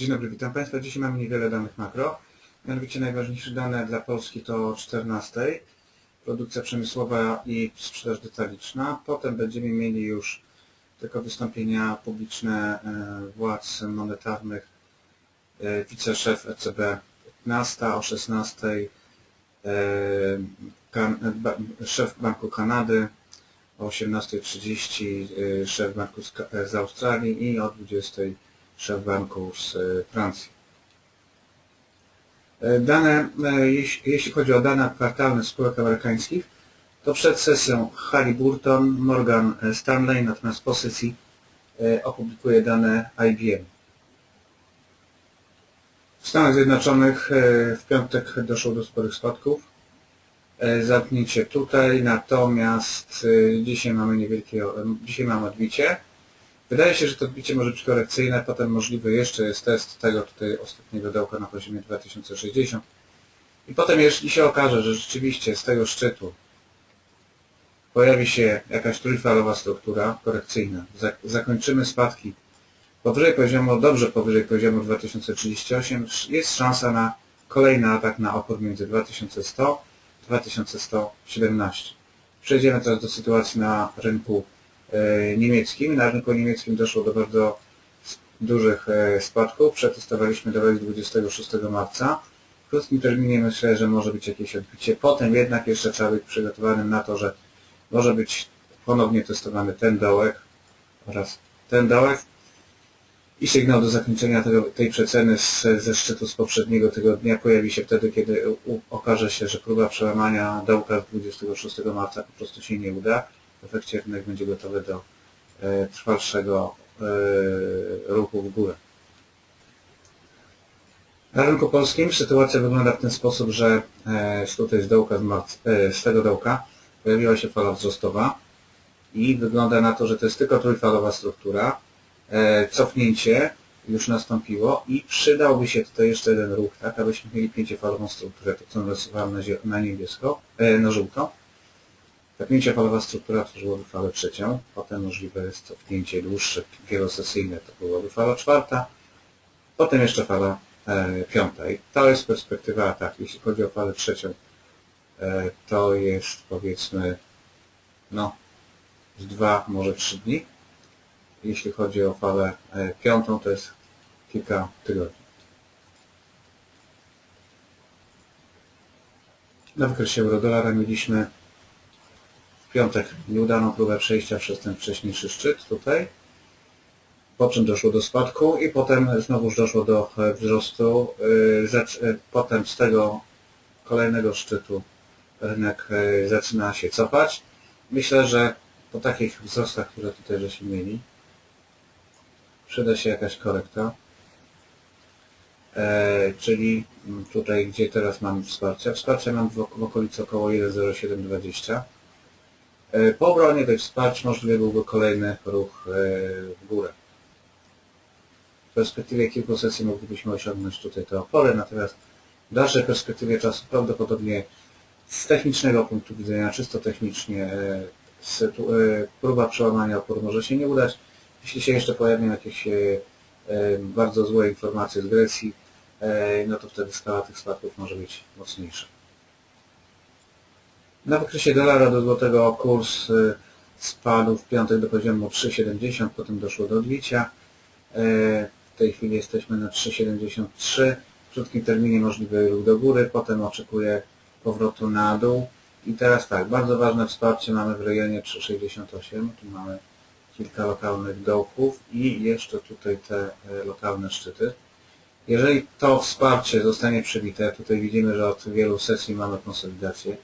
Dzień dobry, witam Państwa. Dzisiaj mamy niewiele danych makro. Mianowicie najważniejsze dane dla Polski to 14. Produkcja przemysłowa i sprzedaż detaliczna. Potem będziemy mieli już tylko wystąpienia publiczne e, władz monetarnych. E, wiceszef ECB 15 o 16. E, szef Banku Kanady o 18.30 szef banku z Australii i o 20.00 szef banku z e, Francji. E, dane, e, jeśli chodzi o dane kwartalne spółek amerykańskich, to przed sesją Halliburton, Morgan Stanley, natomiast po sesji opublikuje dane IBM. W Stanach Zjednoczonych w piątek doszło do sporych spadków. Zamknięcie tutaj, natomiast dzisiaj mamy niewielkie, dzisiaj mamy odbicie. Wydaje się, że to odbicie może być korekcyjne, potem możliwy jeszcze jest test tego tutaj ostatniego dołka na poziomie 2060. I potem jeśli się okaże, że rzeczywiście z tego szczytu pojawi się jakaś trójfalowa struktura korekcyjna, zakończymy spadki powyżej poziomu, dobrze powyżej poziomu 2038, jest szansa na kolejny atak na opór między 2100 a 2117. Przejdziemy teraz do sytuacji na rynku niemieckim. Na rynku niemieckim doszło do bardzo dużych e, spadków. Przetestowaliśmy do 26 marca. W krótkim terminie myślę, że może być jakieś odbicie. Potem jednak jeszcze trzeba być przygotowanym na to, że może być ponownie testowany ten dołek oraz ten dołek i sygnał do zakończenia tego, tej przeceny z, ze szczytu z poprzedniego tygodnia pojawi się wtedy, kiedy u, okaże się, że próba przełamania dołka z 26 marca po prostu się nie uda w efekcie rynek będzie gotowy do e, trwalszego e, ruchu w górę. Na rynku polskim sytuacja wygląda w ten sposób, że e, tutaj z, dołka, z tego dołka pojawiła się fala wzrostowa i wygląda na to, że to jest tylko trójfalowa struktura. Cofnięcie już nastąpiło i przydałby się tutaj jeszcze jeden ruch, tak, abyśmy mieli pięciofalową strukturę, to co narysowałem na, na niebiesko, na żółto. Cofnięcie falowa struktura tworzyłoby falę trzecią, potem możliwe jest cofnięcie dłuższe, wielosesyjne to byłoby fala czwarta, potem jeszcze fala e, piąta. I to jest perspektywa tak, jeśli chodzi o falę trzecią, e, to jest powiedzmy no z dwa, może trzy dni. Jeśli chodzi o falę e, piątą, to jest kilka tygodni. Na wykresie euro-dolara mieliśmy piątek nieudaną próbę przejścia przez ten wcześniejszy szczyt tutaj, po czym doszło do spadku i potem znowuż doszło do e, wzrostu. E, e, potem z tego kolejnego szczytu rynek zaczyna się cofać. Myślę, że po takich wzrostach, które tutaj żeśmy mieli, przyda się jakaś korekta. czyli tutaj, gdzie teraz mamy wsparcie. Wsparcie mam w okolicy około 1,0720. E, po obronie tych wsparć możliwy byłby kolejny ruch e, w górę. W perspektywie kilku sesji moglibyśmy osiągnąć tutaj te opory, natomiast w dalszej perspektywie czasu prawdopodobnie z technicznego punktu widzenia, czysto technicznie, e, próba przełamania oporu może się nie udać. Jeśli się jeszcze pojawią jakieś bardzo złe informacje z Grecji, no to wtedy skala tych spadków może być mocniejsza. Na wykresie dolara do złotego kurs y, spadł w piątek do poziomu 3,70, potem doszło do odbicia. E, w tej chwili jesteśmy na 3,73. W krótkim terminie możliwy ruch do góry, potem oczekuję powrotu na dół. I teraz tak, bardzo ważne wsparcie mamy w rejonie 3,68. Tu mamy kilka lokalnych dołków i jeszcze tutaj te e, lokalne szczyty. Jeżeli to wsparcie zostanie przebite, tutaj widzimy, że od wielu sesji mamy konsolidację.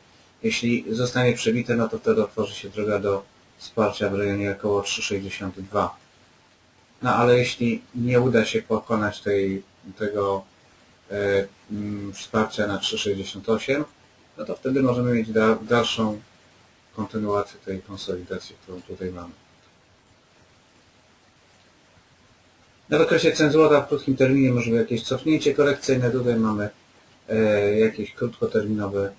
Jeśli zostanie przebite, no to wtedy otworzy się droga do wsparcia w rejonie około 3,62. No ale jeśli nie uda się pokonać tej, tego e, m, wsparcia na 3,68, no to wtedy możemy mieć da, dalszą kontynuację tej konsolidacji, którą tutaj mamy. Na wykresie cen złota w krótkim terminie możemy jakieś cofnięcie korekcyjne. Tutaj mamy e, jakieś krótkoterminowe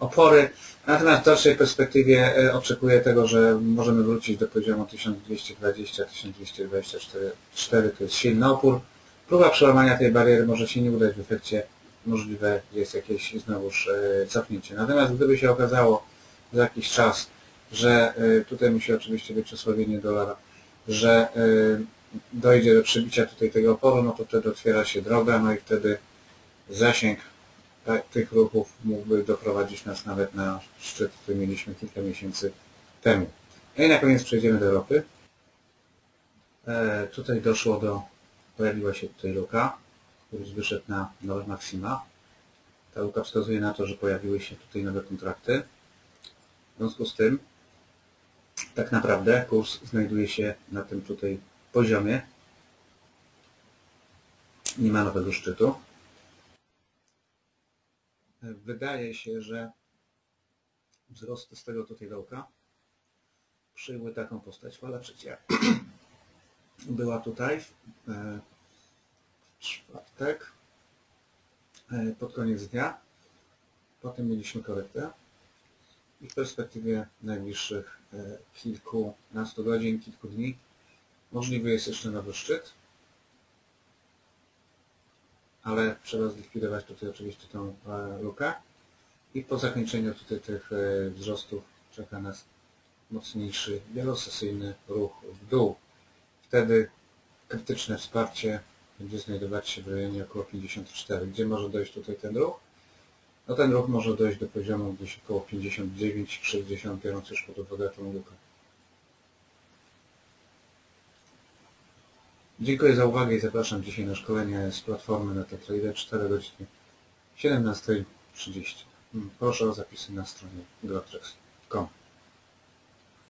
opory. Natomiast w dalszej perspektywie e, oczekuję tego, że możemy wrócić do poziomu 1220-1224, to jest silny opór. Próba przełamania tej bariery może się nie udać w efekcie możliwe jest jakieś znowuż e, cofnięcie. Natomiast gdyby się okazało za jakiś czas, że e, tutaj musi oczywiście być osłabienie dolara, że dojdzie do przebicia tutaj tego oporu, no to wtedy otwiera się droga, no i wtedy zasięg tych ruchów mógłby doprowadzić nas nawet na szczyt, który mieliśmy kilka miesięcy temu. No i na koniec przejdziemy do ropy. E, tutaj doszło do, pojawiła się tutaj luka, który wyszedł na nowe maksima. Ta luka wskazuje na to, że pojawiły się tutaj nowe kontrakty. W związku z tym tak naprawdę kurs znajduje się na tym tutaj poziomie. Nie ma nowego szczytu. Wydaje się, że wzrosty z tego tutaj dołka przyjęły taką postać. Fala trzecia była tutaj e, w czwartek e, pod koniec dnia. Potem mieliśmy korektę i w perspektywie najbliższych e, kilkunastu godzin, kilku dni możliwy jest jeszcze nowy szczyt, ale trzeba zlikwidować tutaj oczywiście tą e, lukę i po zakończeniu tutaj tych e, wzrostów czeka nas mocniejszy wielosesyjny ruch w dół. Wtedy krytyczne wsparcie będzie znajdować się w rejonie około 54. Gdzie może dojść tutaj ten ruch? No ten ruch może dojść do poziomu gdzieś około 59-60, biorąc już pod uwagę tą lukę. Dziękuję za uwagę i zapraszam dzisiaj na szkolenie z platformy NetaTrader 4 godziny 17.30. Proszę o zapisy na stronie grotrex.com.